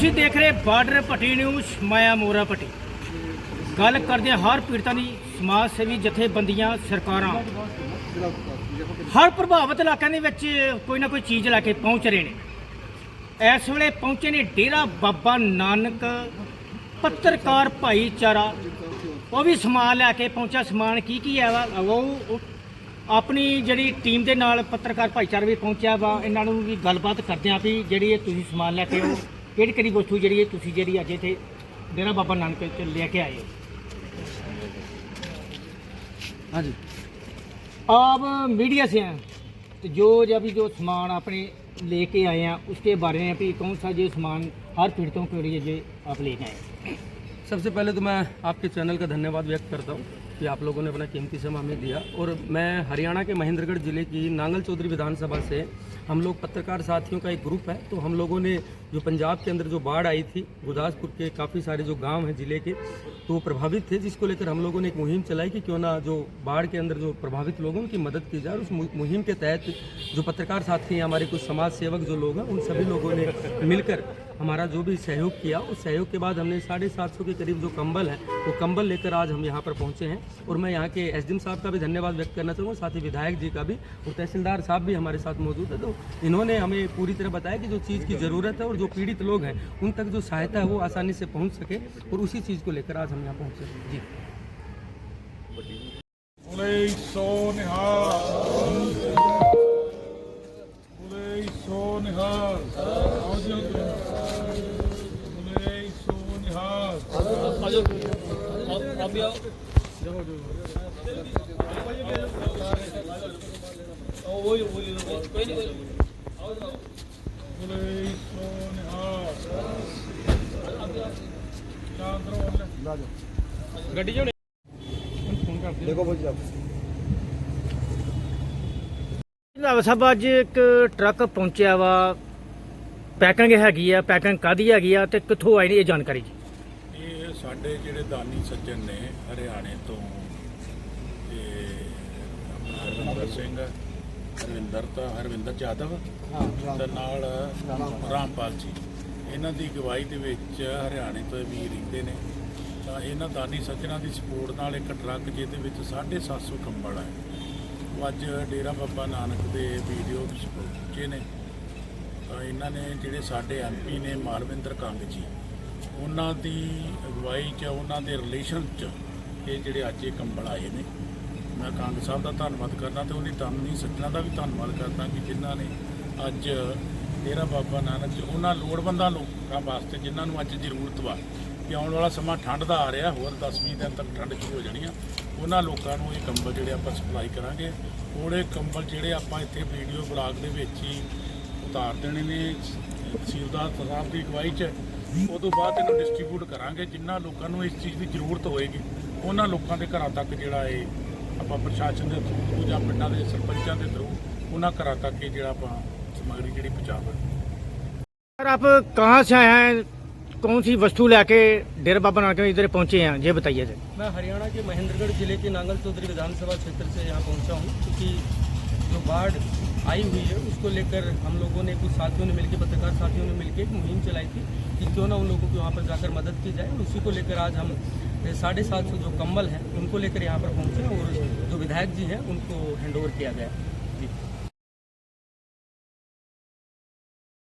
ਤੁਸੀਂ ਦੇਖ ਰਹੇ ਬਾਰਡਰ ਭੱਟੀ ਨਿਊਜ਼, ਮਾਇਆ ਮੋਰਾ ਭੱਟੀ। ਗੱਲ ਕਰਦੇ ਹਾਂ ਹਰ ਪੀੜਤਾਂ ਦੀ, ਸਮਾਜ ਸੇਵੀ ਜਥੇਬੰਦੀਆਂ, ਸਰਕਾਰਾਂ। ਹਰ ਪ੍ਰਭਾਵਿਤ ਇਲਾਕਿਆਂ ਦੇ ਵਿੱਚ ਕੋਈ ਨਾ ਕੋਈ ਚੀਜ਼ ਲੈ ਕੇ ਪਹੁੰਚ ਰਹੇ ਨੇ। ਇਸ ਵੇਲੇ ਪਹੁੰਚੇ ਨੇ ਡੇਰਾ ਬਾਬਾ ਨਾਨਕ, ਪੱਤਰਕਾਰ ਭਾਈਚਾਰਾ। ਉਹ ਵੀ ਸਮਾਨ ਲੈ ਕੇ ਪਹੁੰਚਿਆ। ਸਮਾਨ ਕੀ ਕੀ ਹੈ ਵਾ? ਉਹ ਉਹ ਆਪਣੀ ਜਿਹੜੀ ਟੀਮ ਦੇ ਨਾਲ ਪੱਤਰਕਾਰ ਭਾਈਚਾਰਾ ਵੀ ਪਹੁੰਚਿਆ ਵਾ। ਇਹਨਾਂ ਨੂੰ ਵੀ ਗੱਲਬਾਤ ਕਰਦੇ ਆਂ ਵੀ ਜਿਹੜੀ ਇਹ ਤੁਸੀਂ ਸਮਾਨ ਲੈ ਕੇ ਆਓ। ਕਿਹੜੀ ਕਿਹੜੀ ਵਸਤੂ ਜਿਹੜੀ ਇਹ ਤੁਸੀਂ ਜਿਹੜੀ ਅੱਜ ਇੱਥੇ ਡੇਰਾ ਬਾਬਾ ਨਾਨਕ ਚ ਲੈ ਕੇ ਆਏ ਹੋ हाँ जी आप मीडिया से हैं तो जो जब जो सामान आपने लेके आए हैं उसके बारे में भी कौन सा जो सामान हर पीड़ितों के लिए जो आप लेके आए सबसे पहले तो मैं आपके चैनल का धन्यवाद व्यक्त करता हूँ कि आप लोगों ने अपना कीमती समय हमें दिया। और मैं हरियाणा के महेंद्रगढ़ ज़िले की नांगल चौधरी विधानसभा से हम लोग पत्रकार साथियों का एक ग्रुप है। तो हम लोगों ने जो पंजाब के अंदर जो बाढ़ आई थी, गुरदासपुर के काफ़ी सारे जो गाँव हैं ज़िले के तो प्रभावित थे, जिसको लेकर हम लोगों ने एक मुहिम चलाई कि क्यों ना जो बाढ़ के अंदर जो प्रभावित लोग हैं, उनकी मदद की जाए। उस मुहिम के तहत जो पत्रकार साथी हैं, हमारे कुछ समाज सेवक जो लोग हैं, उन सभी लोगों ने मिलकर हमारा जो भी सहयोग किया, उस सहयोग के बाद हमने साढ़े सात सौ के करीब जो कंबल है, वो कंबल लेकर आज हम यहाँ पर पहुँचे हैं। और मैं यहाँ के एसडीएम साहब का भी धन्यवाद व्यक्त करना चाहूँगा, साथ ही विधायक जी का भी और तहसीलदार साहब भी हमारे साथ मौजूद है। तो इन्होंने हमें पूरी तरह बताया कि जो चीज़ की ज़रूरत है और जो पीड़ित लोग हैं, उन तक जो सहायता है वो आसानी से पहुँच सके और उसी चीज़ को लेकर आज हम यहाँ पहुँचे जी। उन्नीस सौ निहार ਗੱਡੀ ਜੋ ਸਾਹਿਬ ਅੱਜ ਇੱਕ ਟਰੱਕ ਪਹੁੰਚਿਆ ਵਾ। ਪੈਕਿੰਗ ਹੈਗੀ ਆ ਪੈਕਿੰਗ ਕਾਦੀ ਹੈਗੀ ਆ ਤੇ ਕਿੱਥੋਂ ਆਈ ਨੇ ਇਹ ਜਾਣਕਾਰੀ ਜੀ? ਇਹ ਸਾਡੇ ਜਿਹੜੇ ਦਾਨੀ ਸੱਜਣ ਨੇ ਹਰਿਆਣੇ ਤੋਂ ਤੇ ਆਪਣਾ ਹਰਵਿੰਦਰ ਸਿੰਘ ਹਰਵਿੰਦਰ ਤਾਂ ਹਰਵਿੰਦਰ ਜਾਦਵ ਤੇ ਨਾਲ ਰਾਮਪਾਲ। ਜੀ। ਇਹਨਾਂ ਦੀ ਅਗਵਾਈ ਦੇ ਵਿੱਚ ਹਰਿਆਣੇ ਤੋਂ ਇਹ ਵੀ ਰਹਿੰਦੇ ਨੇ। ਤਾਂ ਇਹਨਾਂ ਦਾਨੀ ਸੱਜਣਾਂ ਦੀ ਸਪੋਰਟ ਨਾਲ ਇੱਕ ਟਰੱਕ ਜਿਹਦੇ ਵਿੱਚ 750 ਕੰਬਲ ਹੈ ਉਹ ਅੱਜ ਡੇਰਾ ਬਾਬਾ ਨਾਨਕ ਦੇ ਵੀਡੀਓ ਵਿੱਚ ਪਹੁੰਚੇ ਨੇ। ਤਾਂ ਇਹਨਾਂ ਨੇ ਜਿਹੜੇ ਸਾਡੇ ਐਮਪੀ ਨੇ ਮਾਲਵਿੰਦਰ ਕੰਗ ਜੀ ਉਹਨਾਂ ਦੀ ਅਗਵਾਈ 'ਚ, ਉਹਨਾਂ ਦੇ ਰਿਲੇਸ਼ਨ 'ਚ ਇਹ ਜਿਹੜੇ ਅੱਜ ਇਹ ਕੰਬਲ ਆਏ ਨੇ। ਮੈਂ ਕੰਗ ਸਾਹਿਬ ਦਾ ਧੰਨਵਾਦ ਕਰਦਾ ਤੇ ਉਹਦੀ ਦਾਨੀ ਸੱਜਣਾ ਦਾ ਵੀ ਧੰਨਵਾਦ ਕਰਦਾ ਕਿ ਜਿਨ੍ਹਾਂ ਨੇ ਅੱਜ ਡੇਰਾ ਬਾਬਾ ਨਾਨਕ ਜੀ, ਉਹਨਾਂ ਲੋੜਵੰਦਾਂ ਲੋਕਾਂ ਵਾਸਤੇ ਜਿਨ੍ਹਾਂ ਨੂੰ ਅੱਜ ਜ਼ਰੂਰਤ ਵਾ ਕਿ ਆਉਣ ਵਾਲਾ ਸਮਾਂ ਠੰਡ ਦਾ ਆ ਰਿਹਾ, ਹੋਰ 10-20 ਦਿਨ ਤੱਕ ਠੰਡ ਸ਼ੁਰੂ ਹੋ ਜਾਣੀ ਆ। ਉਹਨਾਂ ਲੋਕਾਂ ਨੂੰ ਇਹ ਕੰਬਲ ਜਿਹੜੇ ਆਪਾਂ ਸਪਲਾਈ ਕਰਾਂਗੇ। ਉਹਦੇ ਕੰਬਲ ਜਿਹੜੇ ਆਪਾਂ ਇੱਥੇ ਵੀਡੀਓ ਬਲਾਗ ਦੇ ਵਿੱਚ ਹੀ ਉਤਾਰ ਦੇਣੇ ਨੇ। ਤਹਿਸੀਲਦਾਰ ਸਾਹਿਬ ਦੀ ਅਗਵਾਈ 'ਚ ਉਦੋਂ ਬਾਅਦ ਇਹਨੂੰ ਡਿਸਟ੍ਰੀਬਿਊਟ ਕਰਾਂਗੇ ਜਿਨ੍ਹਾਂ ਲੋਕਾਂ ਨੂੰ ਇਸ ਚੀਜ਼ ਦੀ ਜ਼ਰੂਰਤ ਹੋਏਗੀ ਉਹਨਾਂ ਲੋਕਾਂ ਦੇ ਘਰਾਂ ਤੱਕ ਜਿਹੜਾ ਇਹ ਆਪਾਂ ਪ੍ਰਸ਼ਾਸਨ ਦੇ ਥਰੂ ਜਾਂ ਪਿੰਡਾਂ ਦੇ ਸਰਪੰਚਾਂ ਦੇ ਥਰੂ ਉਹਨਾਂ ਘਰਾਂ ਤੱਕ ਇਹ ਜਿਹੜਾ ਆਪਾਂ ਸਮੱਗਰੀ ਜਿਹੜੀ ਪਹੁੰਚਾਵਾਂਗੇ सर आप कहाँ से आए हैं कौन सी वस्तु लेके डेरा बाबा नानक इधर पहुंचे हैं ये बताइए सर मैं हरियाणा के महेंद्रगढ़ जिले के नांगल चौधरी विधानसभा क्षेत्र से यहाँ पहुँचा हूँ क्योंकि जो बाढ़ आई हुई है। उसको लेकर हम लोगों ने कुछ साथियों ने मिलकर पत्रकार साथियों ने मिलकर एक मुहिम चलाई थी कि क्यों ना उन लोगों को वहाँ पर जाकर मदद की जाए। उसी को लेकर आज हम साढ़े सात सौ जो कम्बल हैं, उनको लेकर यहाँ पर पहुँचे और जो विधायक जी हैं, उनको हैंड किया गया। जी।